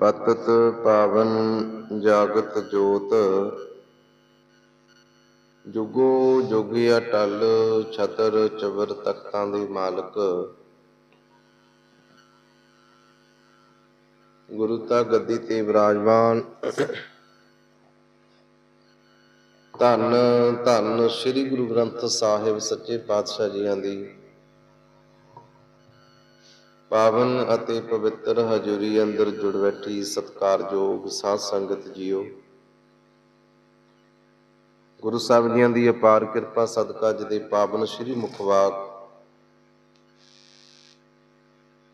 ਪਤਤ ਪਾਵਨ ਜਾਗਤ ਜੋਤ। ਜੁਗੋ ਜੁਗੀ ਅਟਲ ਛਤਰ ਚਵਰ ਤਖਤਾਂ ਦੀ ਮਾਲਕ। ਗੁਰੂ ਤਾ ਗੱਦੀ ਤੇ ਵਿਰਾਜਮਾਨ। ਧੰਨ ਧੰਨ ਸ੍ਰੀ ਗੁਰੂ ਗ੍ਰੰਥ ਸਾਹਿਬ ਸੱਚੇ ਪਾਤਸ਼ਾਹ ਜੀਆਂ ਦੀ। ਪਾਵਨ ਅਤੇ ਪਵਿੱਤਰ ਹਜ਼ੂਰੀ ਅੰਦਰ ਜੁੜ ਬੈਠੀ ਸਤਕਾਰਯੋਗ ਸਾਧ ਸੰਗਤ ਜੀਓ। ਗੁਰੂ ਸਾਹਿਬ ਜੀਆਂ ਦੀ ਅਪਾਰ ਕਿਰਪਾ ਸਦਕਾ ਅੱਜ ਪਾਵਨ ਸ੍ਰੀ ਮੁਖਵਾਕ।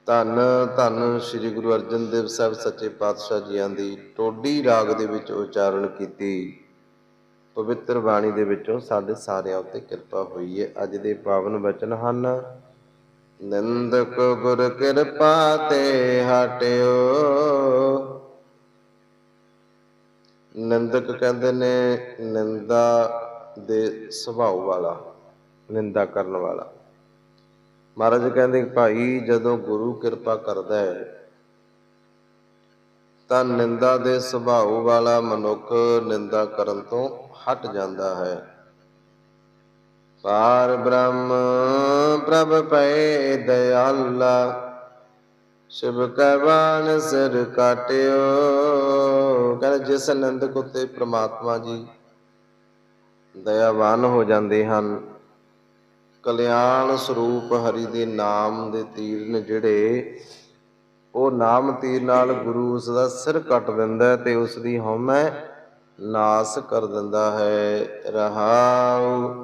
ਧੰਨ ਧੰਨ ਸ੍ਰੀ ਗੁਰੂ ਅਰਜਨ ਦੇਵ ਸਾਹਿਬ ਸੱਚੇ ਪਾਤਸ਼ਾਹ ਜੀਆਂ ਦੀ ਟੋਡੀ ਰਾਗ ਦੇ ਵਿੱਚ ਉਚਾਰਨ ਕੀਤੀ। ਪਵਿੱਤਰ ਬਾਣੀ ਦੇ ਵਿੱਚੋਂ ਸਾਡੇ ਸਾਰਿਆਂ ਉੱਤੇ ਕਿਰਪਾ ਹੋਈ ਹੈ ਅੱਜ ਦੇ ਪਾਵਨ ਵਚਨ ਹਨ ਨਿੰਦਕ ਗੁਰ ਕਿਰਪਾ ਤੇ ਹਟਿਓ। ਨਿੰਦਕ ਕਹਿੰਦੇ ਨੇ ਨਿੰਦਾ ਦੇ ਸੁਭਾਅ ਵਾਲਾ, ਨਿੰਦਾ ਕਰਨ ਵਾਲਾ। ਮਹਾਰਾਜ ਕਹਿੰਦੇ ਭਾਈ ਜਦੋਂ ਗੁਰੂ ਕਿਰਪਾ ਕਰਦਾ ਹੈ, ਤਾਂ ਨਿੰਦਾ ਦੇ ਸੁਭਾਅ ਵਾਲਾ ਮਨੁੱਖ ਨਿੰਦਾ ਕਰਨ ਤੋਂ ਹਟ ਜਾਂਦਾ ਹੈ। ਪਾਰ ਬ੍ਰਹਮ ਪ੍ਰਭ ਪਏ ਦਇਆਲਾ, ਸ਼ਿਵ ਕੈ ਸਿਰ ਕਾਟਿਓ। ਕਹਿੰਦੇ ਜਿਸ ਨਿੰਦਕ ਉਤੇ ਪ੍ਰਮਾਤਮਾ ਜੀ ਦਇਆਵਾਨ ਹੋ ਜਾਂਦੇ ਹਨ, ਕਲਿਆਣ ਸਰੂਪ ਹਰੀ ਦੇ ਨਾਮ ਦੇ ਤੀਰ ਨੇ ਜਿਹੜੇ, ਉਹ ਨਾਮ ਤੀਰ ਨਾਲ ਗੁਰੂ ਉਸ ਦਾ ਸਿਰ ਕੱਟ ਦਿੰਦਾ ਹੈ ਤੇ ਉਸ ਦੀ ਹਉਮੈ ਨਾਸ ਕਰ ਦਿੰਦਾ ਹੈ। ਰਹਾਉ।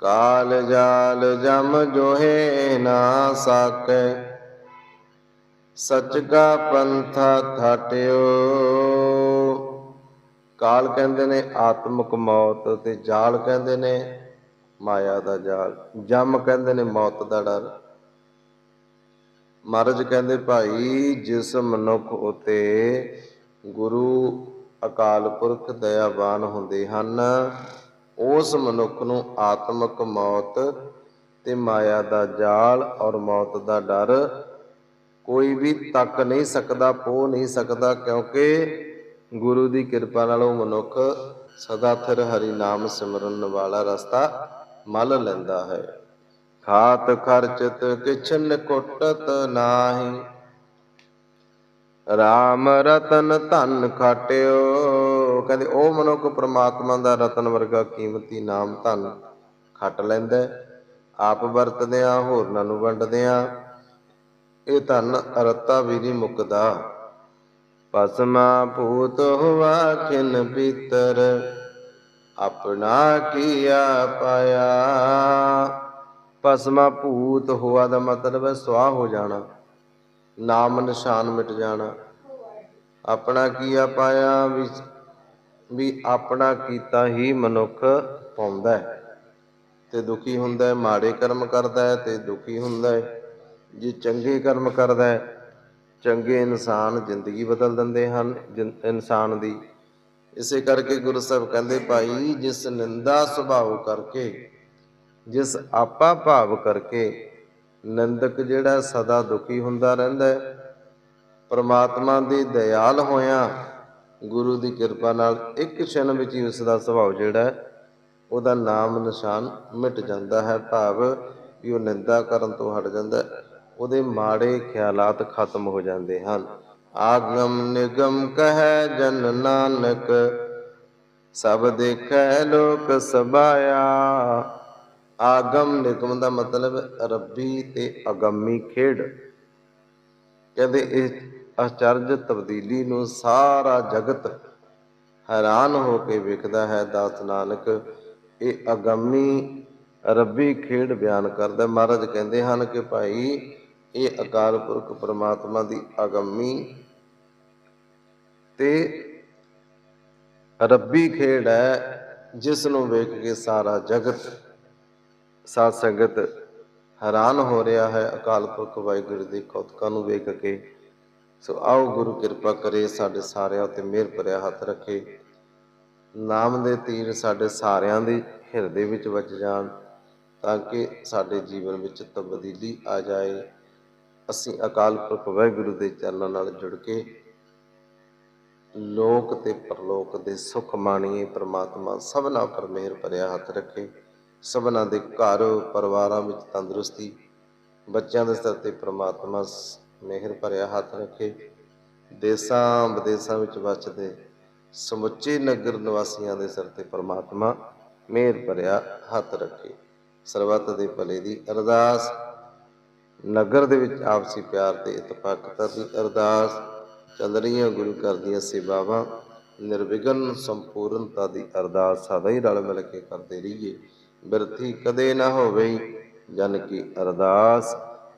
ਕਾਲ ਜਾਲ ਜਮ ਜੋਹੇ ਨਾ ਸਾਕੈ। ਸਚ ਕਾ ਪੰਥਾ ਥਾਟਿਓ। ਕਾਲ ਕਹਿੰਦੇ ਨੇ ਆਤਮਿਕ ਮੌਤ ਤੇ ਜਾਲ ਕਹਿੰਦੇ ਨੇ ਮਾਇਆ ਦਾ ਜਾਲ। ਜਮ ਕਹਿੰਦੇ ਨੇ ਮੌਤ ਦਾ ਡਰ। ਮਹਾਰਾਜ ਕਹਿੰਦੇ, ਭਾਈ, ਜਿਸ ਮਨੁੱਖ ਉਤੇ ਗੁਰੂ ਅਕਾਲ ਪੁਰਖ ਦਇਆਵਾਨ ਹੁੰਦੇ ਹਨ ਉਸ ਮਨੁੱਖ ਨੂੰ ਆਤਮਿਕ ਮੌਤ ਤੇ ਮਾਇਆ ਦਾ ਜਾਲ ਔਰ ਮੌਤ ਦਾ ਡਰ ਕੋਈ ਵੀ ਤੱਕ ਨਹੀਂ ਸਕਦਾ ਪੋ ਨਹੀਂ ਸਕਦਾ, ਕਿਉਂਕਿ ਗੁਰੂ ਦੀ ਕਿਰਪਾ ਨਾਲ ਉਹ ਮਨੁੱਖ ਸਦਾ ਥਿਰ ਹਰੀ ਨਾਮ ਸਿਮਰਨ ਵਾਲਾ ਰਸਤਾ ਮਲ ਲੈਂਦਾ ਹੈ। ਖਾਤ ਖਰਚਤ ਕਿਛਨ ਕੁਟਤ ਨਾਹੀ, ਰਾਮ ਰਤਨ ਧਨ ਖਾਟਿਓ। ਕਹਿੰਦੇ ਉਹ ਮਨੁੱਖ ਪ੍ਰਮਾਤਮਾ ਦਾ ਰਤਨ ਵਰਗਾ ਕੀਮਤੀ ਨਾਮ ਧਨ ਖੱਟ ਲੈਂਦਾ ਹੈ। ਆਪ ਵਰਤਦਿਆਂ, ਹੋਰਨਾਂ ਨੂੰ ਵੰਡਦਿਆਂ, ਇਹ ਧਨ ਅਰਤਾ ਵੀ ਨਹੀਂ ਮੁੱਕਦਾ। ਪਸਮਾ ਭੂਤ ਹੋਵਾ ਖਿਨ ਪੀਤਰ, ਆਪਣਾ ਕੀਆ ਪਾਇਆ ਪਸਮਾ ਭੂਤ ਹੋਆ ਦਾ ਮਤਲਬ ਹੈ ਸਵਾਹ ਹੋ ਜਾਣਾ, ਨਾਮ ਨਿਸ਼ਾਨ ਮਿਟ ਜਾਣਾ। ਆਪਣਾ ਕੀਆ ਪਾਇਆ ਵੀ ਵੀ ਆਪਣਾ ਕੀਤਾ ਹੀ ਮਨੁੱਖ ਪਾਉਂਦਾ ਹੈ। ਤੇ ਦੁਖੀ ਹੁੰਦਾ ਹੈ, ਮਾੜੇ ਕਰਮ ਕਰਦਾ ਹੈ ਤੇ ਦੁਖੀ ਹੁੰਦਾ ਹੈ। ਜੇ ਚੰਗੇ ਕਰਮ ਕਰਦਾ ਹੈ, ਚੰਗੇ ਇਨਸਾਨ ਜ਼ਿੰਦਗੀ ਬਦਲ ਦਿੰਦੇ ਹਨ ਜਿਨ- ਇਨਸਾਨ ਦੀ। ਇਸੇ ਕਰਕੇ ਗੁਰੂ ਸਾਹਿਬ ਕਹਿੰਦੇ, ਭਾਈ, ਜਿਸ ਨਿੰਦਾ ਸੁਭਾਅ ਕਰਕੇ, ਜਿਸ ਆਪਾ ਭਾਵ ਕਰਕੇ ਨਿੰਦਕ ਜਿਹੜਾ ਸਦਾ ਦੁਖੀ ਹੁੰਦਾ ਰਹਿੰਦਾ ਹੈ, ਪ੍ਰਮਾਤਮਾ ਦੀ ਦਇਆਲ ਹੋਇਆ ਗੁਰੂ ਦੀ ਕਿਰਪਾ ਨਾਲ ਇੱਕ ਛਣ ਵਿੱਚ ਹੀ ਉਸ ਦਾ ਸੁਭਾਅ ਜਿਹੜਾ ਉਹਦਾ ਨਾਮ ਨਿਸ਼ਾਨ ਮਿਟ ਜਾਂਦਾ ਹੈ, ਭਾਵ ਵੀ ਉਹ ਨਿੰਦਾ ਕਰਨ ਤੋਂ ਹਟ ਜਾਂਦਾ ਉਹਦੇ ਮਾੜੇ ਖਿਆਲਾਤ ਖਤਮ ਹੋ ਜਾਂਦੇ ਹਨ। ਆਗਮ ਨਿਗਮ ਕਹੈ ਜਨ ਨਾਨਕ, ਸਭ ਦੇਖੈ ਲੋਕ ਸਬਾਇਆ। ਆਗਮ ਨਿਗਮ ਦਾ ਮਤਲਬ ਰੱਬੀ ਤੇ ਅਗੰਮੀ ਖੇਡ। ਕਹਿੰਦੇ ਇਹ ਅਚਰਜ ਤਬਦੀਲੀ ਨੂੰ ਸਾਰਾ ਜਗਤ ਹੈਰਾਨ ਹੋ ਕੇ ਵੇਖਦਾ ਹੈ। ਦਾਸ ਨਾਨਕ, ਇਹ ਅਗੰਮੀ ਰੱਬੀ ਖੇਡ ਬਿਆਨ ਕਰਦਾ ਮਹਾਰਾਜ ਕਹਿੰਦੇ ਹਨ ਕਿ ਭਾਈ, ਇਹ ਅਕਾਲ ਪੁਰਖ ਪ੍ਰਮਾਤਮਾ ਦੀ ਅਗੰਮੀ ਤੇ ਰੱਬੀ ਖੇਡ ਹੈ, ਜਿਸ ਨੂੰ ਵੇਖ ਕੇ ਸਾਰਾ ਜਗਤ, ਸਾਧ ਸੰਗਤ ਹੈਰਾਨ ਹੋ ਰਿਹਾ ਹੈ। ਅਕਾਲ ਪੁਰਖ ਵਾਹਿਗੁਰੂ ਦੀ ਕੌਤਕਾਂ ਨੂੰ ਵੇਖ ਕੇ ਸੋ ਆਓ ਗੁਰੂ ਕਿਰਪਾ ਕਰੇ ਸਾਡੇ ਸਾਰਿਆਂ ਉੱਤੇ ਮਿਹਰ ਭਰਿਆ ਹੱਥ ਰੱਖੇ। ਨਾਮ ਦੇ ਤੀਰ ਸਾਡੇ ਸਾਰਿਆਂ ਦੇ ਹਿਰਦੇ ਵਿੱਚ ਵੱਜ ਜਾਣ ਤਾਂ ਕਿ ਸਾਡੇ ਜੀਵਨ ਵਿੱਚ ਤਬਦੀਲੀ ਆ ਜਾਏ। ਅਸੀਂ ਅਕਾਲ ਪੁਰਖ ਵਾਹਿਗੁਰੂ ਦੇ ਚਰਨਾਂ ਨਾਲ ਜੁੜ ਕੇ ਲੋਕ ਤੇ ਪਰਲੋਕ ਦੇ ਸੁਖ ਮਾਣੀਏ, ਪ੍ਰਮਾਤਮਾ ਸਭਨਾ ਪਰ ਮਿਹਰ ਭਰਿਆ ਹੱਥ ਰੱਖੇ। ਸਭਨਾ ਦੇ ਘਰ ਪਰਿਵਾਰਾਂ ਵਿੱਚ ਤੰਦਰੁਸਤੀ, ਬੱਚਿਆਂ ਦੇ ਸਿਰ ਤੇ ਪ੍ਰਮਾਤਮਾ ਮਿਹਰ ਭਰਿਆ ਹੱਥ ਰੱਖੇ। ਦੇਸਾਂ ਵਿਦੇਸਾਂ ਵਿੱਚ ਵਸਦੇ ਸਮੁੱਚੇ ਨਗਰ ਨਿਵਾਸੀਆਂ ਦੇ ਸਿਰ ਤੇ ਪ੍ਰਮਾਤਮਾ ਮਿਹਰ ਭਰਿਆ ਹੱਥ ਰੱਖੇ। ਸਰਬੱਤ ਦੇ ਭਲੇ ਦੀ ਅਰਦਾਸ। ਨਗਰ ਦੇ ਵਿੱਚ ਆਪਸੀ ਪਿਆਰ ਤੇ ਇਤਫਾਕਤਾ ਦੀ ਅਰਦਾਸ। ਚੱਲ ਰਹੀਆਂ ਗੁਰੂ ਘਰ ਦੀਆਂ ਸੇਵਾਵਾਂ ਨਿਰਵਿਘਨ, ਸੰਪੂਰਨਤਾ ਦੀ ਅਰਦਾਸ ਸਦਾ ਹੀ ਰਲ ਮਿਲ ਕੇ ਕਰਦੇ ਰਹੀਏ। ਬਿਰਥੀ ਕਦੇ ਨਾ ਹੋਵੇ ਜਨ ਕੀ ਅਰਦਾਸ।